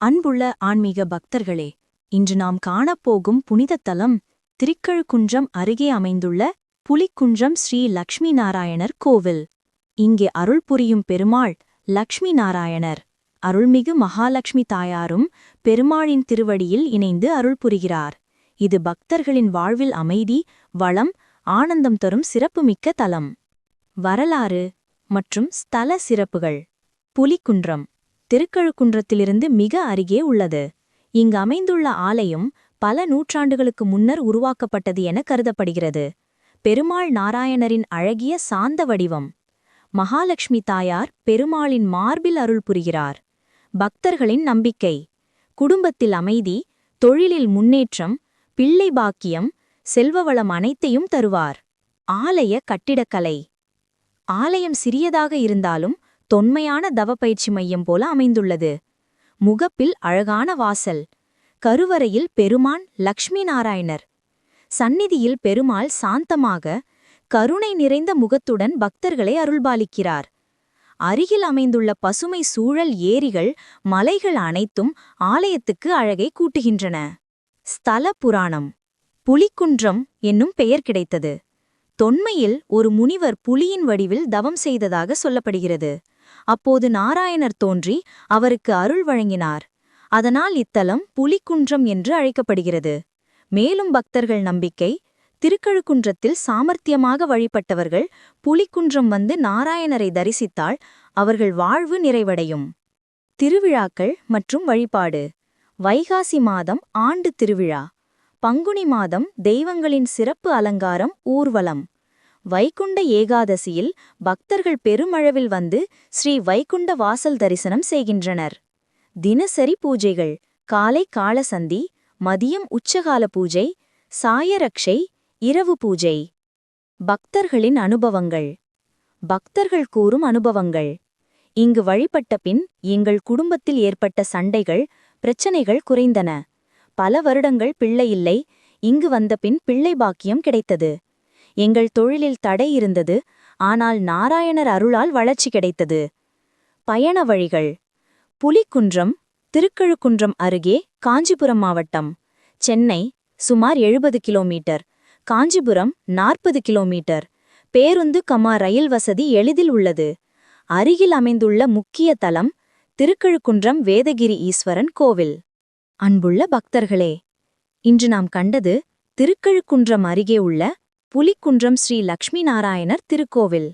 அன்புள்ள ஆன்மீக பக்தர்களே இன்று நாம் காணப்போகும் புனித தலம் திருக்கழுக்குன்றம் அருகே அமைந்துள்ள புலிக்குன்றம் ஸ்ரீ லக்ஷ்மி நாராயணர் கோவில். இங்கே அருள் புரியும் பெருமாள் லக்ஷ்மி நாராயணர் அருள்மிகு மகாலட்சுமி தாயாரும் பெருமாளின் திருவடியில் இணைந்து அருள் புரிகிறார். இது பக்தர்களின் வாழ்வில் அமைதி வளம் ஆனந்தம் தரும் சிறப்புமிக்க தலம். வரலாறு மற்றும் ஸ்தல சிறப்புகள். புலிக்குன்றம். திருக்கழுக்குன்றத்திலிருந்து மிக அருகே உள்ளது. இங்கு அமைந்துள்ள ஆலயம் பல நூற்றாண்டுகளுக்கு முன்னர் உருவாக்கப்பட்டது என கருதப்படுகிறது. பெருமாள் நாராயணரின் அழகிய சாந்த வடிவம். மகாலட்சுமி தாயார் பெருமாளின் மார்பில் அருள் புரிகிறார். பக்தர்களின் நம்பிக்கை. குடும்பத்தில் அமைதி தொழிலில் முன்னேற்றம் பிள்ளை பாக்கியம் செல்வவளம் அனைத்தையும் தருவார். ஆலய கட்டிடக்கலை. ஆலயம் சிறியதாக இருந்தாலும் தொன்மையான தவப்பயிற்சி மையம் போல அமைந்துள்ளது. முகப்பில் அழகான வாசல். கருவறையில் பெருமான் லக்ஷ்மி நாராயணர். சந்நிதியில் பெருமாள் சாந்தமாக கருணை நிறைந்த முகத்துடன் பக்தர்களை அருள்பாலிக்கிறார். அருகில் அமைந்துள்ள பசுமை சூழல் ஏரிகள் மலைகள் அனைத்தும் ஆலயத்துக்கு அழகை கூட்டுகின்றன. ஸ்தல புராணம். புலிக்குன்றம் என்னும் பெயர் கிடைத்தது. தொன்மையில் ஒரு முனிவர் புலியின் வடிவில் தவம் செய்ததாக சொல்லப்படுகிறது. அப்போது நாராயணர் தோன்றி அவருக்கு அருள் வழங்கினார். அதனால் இத்தலம் புலிக்குன்றம் என்று அழைக்கப்படுகிறது. மேலும் பக்தர்கள் நம்பிக்கை திருக்கழுக்குன்றத்தில் சாமர்த்தியமாக வழிபட்டவர்கள் புலிக்குன்றம் வந்து நாராயணரை தரிசித்தால் அவர்கள் வாழ்வு நிறைவடையும். திருவிழாக்கள் மற்றும் வழிபாடு. வைகாசி மாதம் ஆண்டு திருவிழா. பங்குனி மாதம் தெய்வங்களின் சிறப்பு அலங்காரம் ஊர்வலம். வைகுண்ட ஏகாதசியில் பக்தர்கள் பெருமளவில் வந்து ஸ்ரீ வைகுண்ட வாசல் தரிசனம் செய்கின்றனர். தினசரி பூஜைகள் காலை காலசந்தி மதியம் உச்சகால பூஜை சாயரக்ஷை இரவு பூஜை. பக்தர்களின் அனுபவங்கள். பக்தர்கள் கூறும் அனுபவங்கள். இங்கு வழிபட்ட பின் எங்கள் குடும்பத்தில் ஏற்பட்ட சண்டைகள் பிரச்சனைகள் குறைந்தன. பல வருடங்கள் பிள்ளையில்லை இங்கு வந்தபின் பிள்ளை பாக்கியம் கிடைத்தது. எங்கள் தொழிலில் தடை இருந்தது ஆனால் நாராயணர் அருளால் வளர்ச்சி கிடைத்தது. பயண வழிகள். புலிக்குன்றம் திருக்கழுக்குன்றம் அருகே காஞ்சிபுரம் மாவட்டம். சென்னை சுமார் எழுபது கிலோமீட்டர். காஞ்சிபுரம் நாற்பது கிலோமீட்டர். பேருந்து கமா ரயில் வசதி எளிதில் உள்ளது. அருகில் அமைந்துள்ள முக்கிய தலம் திருக்கழுக்குன்றம் வேதகிரி ஈஸ்வரன் கோவில். அன்புள்ள பக்தர்களே இன்று நாம் கண்டது திருக்கழுக்குன்றம் அருகே உள்ள புலிக்குன்றம் ஸ்ரீ லக்ஷ்மி நாராயணர் திருக்கோவில்.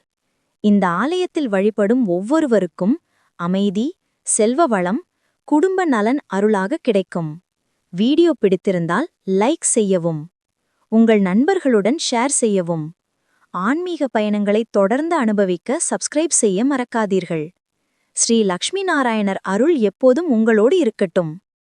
இந்த ஆலயத்தில் வழிபடும் ஒவ்வொருவருக்கும் அமைதி செல்வ வளம் குடும்ப நலன் அருளாக கிடைக்கும். வீடியோ பிடித்திருந்தால் லைக் செய்யவும் உங்கள் நண்பர்களுடன் ஷேர் செய்யவும். ஆன்மீக பயணங்களை தொடர்ந்து அனுபவிக்க சப்ஸ்கிரைப் செய்ய மறக்காதீர்கள். ஸ்ரீ லக்ஷ்மி நாராயணர் அருள் எப்போதும் உங்களோடு இருக்கட்டும்.